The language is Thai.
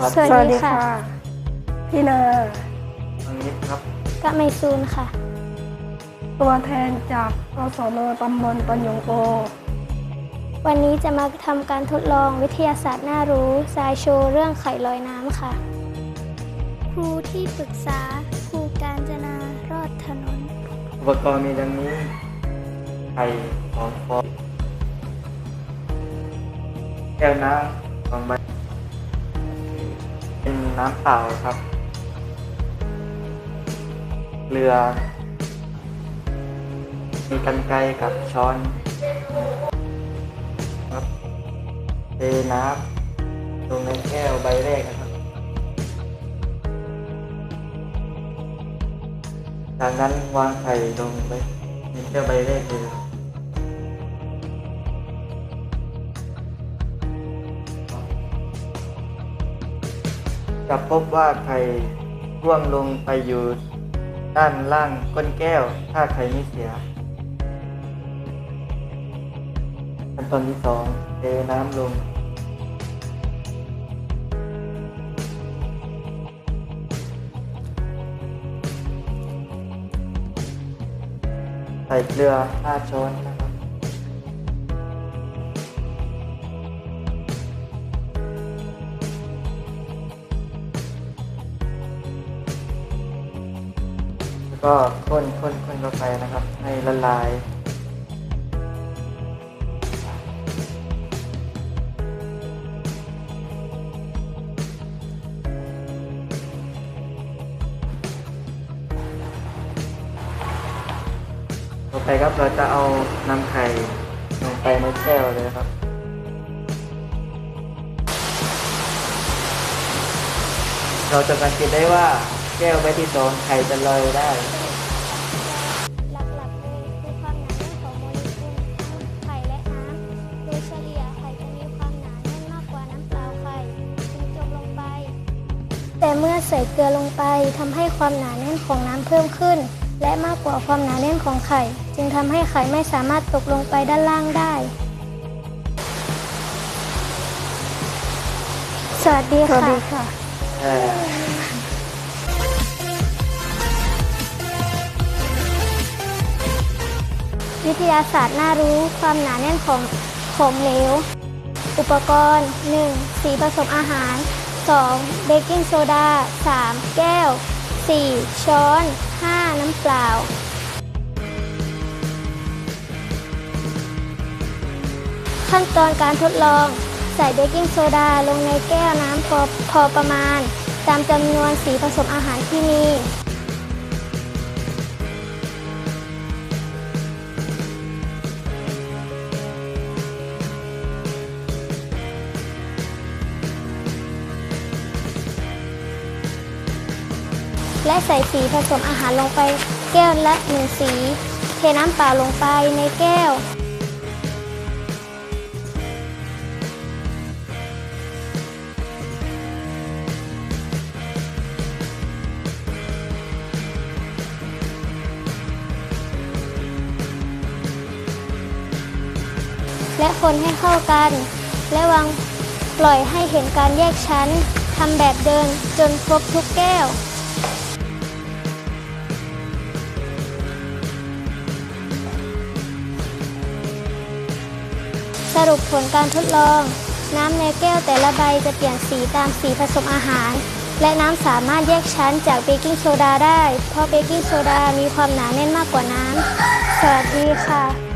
ครับสวัสสวัสดีดีค่ะค่ะ พี่นาอันนี้ครับ กะไมซูนค่ะ ตัวแทนจากอสมตำบลปัญญงโปวันนี้จะมาทำการทดลองวิทยาศาสตร์น่ารู้สายโชว์เรื่องไข่ลอยน้ำค่ะ ครูที่ปรึกษาครูการจนารอดถนน อุปกรณ์มีดังนี้ไข่สองฟองแก้วน้ำสองใบเป็ น้ำเปล่าครับ เรือ มีกันไกรกับช้อนครับเทน้ำลงในแก้วใบแรกนะครับ จากนั้นวางไข่ลงไปในแก้วใบแรกเลย จะพบว่าไข่ร่วงลงไปอยู่ด้านล่างก้นแก้ว ถ้าไข่ไม่เสีย ขั้นตอนที่สองเทน้ำลง ใส่เกลือ5ช้อนนะครับ ก็คนคนคนเข้าไปนะครับ ให้ละลายต่อไปครับเราจะเอานำไข่ลงไปในแก้วเลยครับเราจะสังเกตได้ว่า แก้วใบที่สองไข่จะลอยได้หลักๆเลยคือความหนาแน่นของโมเลกุลทั้งไข่และน้ำโดยเฉลี่ยไข่จะมีความหนาแน่นมากกว่าน้ำเปล่าไข่จึงจมลงไป แต่เมื่อใส่เกลือลงไปทำให้ความหนาแน่นของน้ำเพิ่มขึ้น และมากกว่าความหนาแน่นของไข่ จึงทำให้ไข่ไม่สามารถตกลงไปด้านล่างได้ สวัสดีสวัสค่ะดีค่ะ วิทยาศาสตร์น่ารู้ ความหนาแน่นของของเหลว อุปกรณ์ 1. สีผสมอาหาร 2. เบกกิ้งโซดา 3. แก้ว 4. ช้อน 5. น้ำเปล่าขั้นตอนการทดลอง ใส่เบกกิ้งโซดาลงในแก้วน้ำพอพอประมาณ ตามจำนวนสีผสมอาหารที่มี และใส่สีผสมอาหารลงไปแก้วละหนึ่งสี เทน้ำเปล่าลงไปในแก้ว และคนให้เข้ากัน และวางปล่อยให้เห็นการแยกชั้นทำแบบเดินจนครบทุกแก้ว รุปผลการทดลอง น้ำในแก้วแต่ละใบจะเปลี่ยนสีตามสีผสมอาหาร และน้ำสามารถแยกชั้นจากเบกกิ้งโซดาได้ เพราะเบกกิ้งโซดามีความหนาแน่นมากกว่าน้ำ สวัสดีค่ะ